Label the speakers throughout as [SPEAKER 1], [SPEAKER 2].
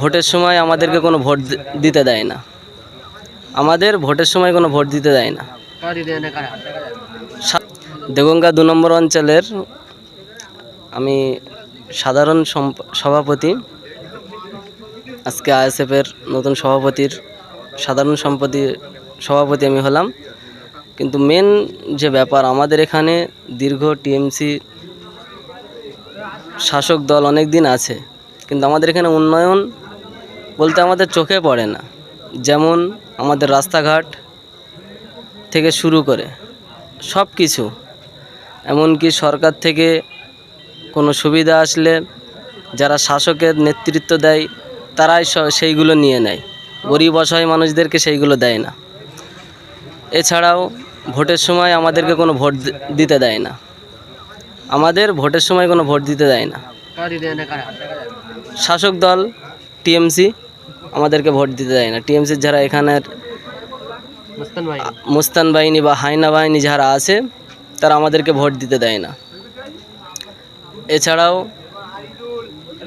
[SPEAKER 1] ভোটের সময় আমাদেরকে কোনো ভোট দিতে দেয় না। আমাদের ভোটের সময় কোনো ভোট দিতে দেয় না। দেগঙ্গা দু নম্বর অঞ্চলের আমি সাধারণ সভাপতি, আজকে আইএসএফের নতুন সভাপতির সাধারণ সম্পত্তি সভাপতি আমি হলাম। কিন্তু মেন যে ব্যাপার, আমাদের এখানে দীর্ঘ টিএমসি শাসক দল অনেক দিন আছে। কিন্তু আমাদের এখানে উন্নয়ন বলতে আমাদের চোখে পড়ে না। যেমন আমাদের রাস্তাঘাট থেকে শুরু করে সব কিছু। এমনকি সরকার থেকে কোনো সুবিধা আসলে যারা শাসকের নেতৃত্ব দেয়, তারাই সেইগুলো নিয়ে নেয়। গরিব অসহায় মানুষদেরকে সেইগুলো দেয় না। এছাড়াও ভোটের সময় আমাদেরকে কোনো ভোট দিতে দেয় না। আমাদের ভোটের সময় কোনো ভোট দিতে দেয় না। শাসক দল টিএমসি আমাদেরকে ভোট দিতে দেয় না। টিএমসির যারা এখানের মুস্তান বাহিনী বা হাইনা বাহিনী যারা আছে তারা আমাদেরকে ভোট দিতে দেয় না। এছাড়াও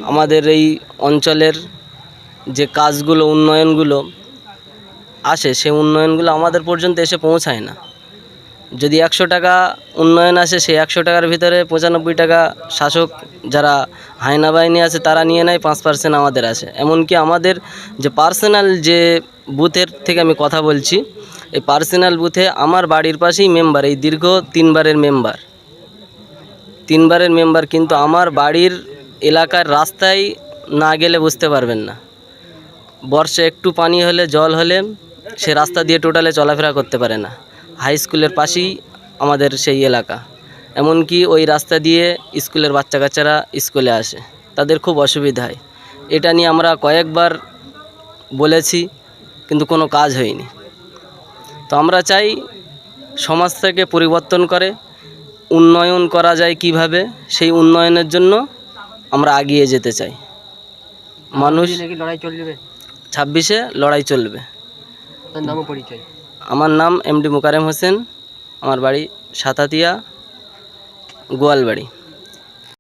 [SPEAKER 1] আমাদের এই অঞ্চলের যে কাজগুলো উন্নয়নগুলো আসে সেই উন্নয়নগুলো আমাদের পর্যন্ত এসে পৌঁছায় না। যদি একশো টাকা উন্নয়ন আসে, সেই একশো টাকার ভিতরে পঁচানব্বই টাকা শাসক যারা হায়না বাহিনী আছে, তারা নিয়ে নেয়, পাঁচ পার্সেন্ট আমাদের আসে। এমনকি আমাদের যে পার্সোনাল যে বুথের থেকে আমি কথা বলছি, এই পার্সোনাল বুথে আমার বাড়ির পাশেই মেম্বার এই দীর্ঘ তিনবারের মেম্বার তিনবারের মেম্বার কিন্তু আমার বাড়ির এলাকার রাস্তায় না গেলে বুঝতে পারবেন না। বর্ষা একটু পানি হলে, জল হলে সে রাস্তা দিয়ে টোটালে চলাফেরা করতে পারে না। হাই স্কুলের পাশেই আমাদের সেই এলাকা। এমনকি ওই রাস্তা দিয়ে স্কুলের বাচ্চা কাচ্চারা স্কুলে আসে। তাদের খুব অসুবিধা হয়। এটা নিয়ে আমরা কয়েকবার বলেছি কিন্তু কোনো কাজ হয়নি। তো আমরা চাই সমাজ থেকে পরিবর্তন করে উন্নয়ন করা যায় কীভাবে সেই উন্নয়নের জন্য আমরা এগিয়ে যেতে চাই। মানুষ
[SPEAKER 2] লড়াই চলবে।
[SPEAKER 1] ছাব্বিশে লড়াই চলবে।
[SPEAKER 2] নামও পরিচয়।
[SPEAKER 1] আমার নাম এমডি মুকারেম হোসেন আমার বাড়ি সাতাতিয়া গোয়ালবাড়ি।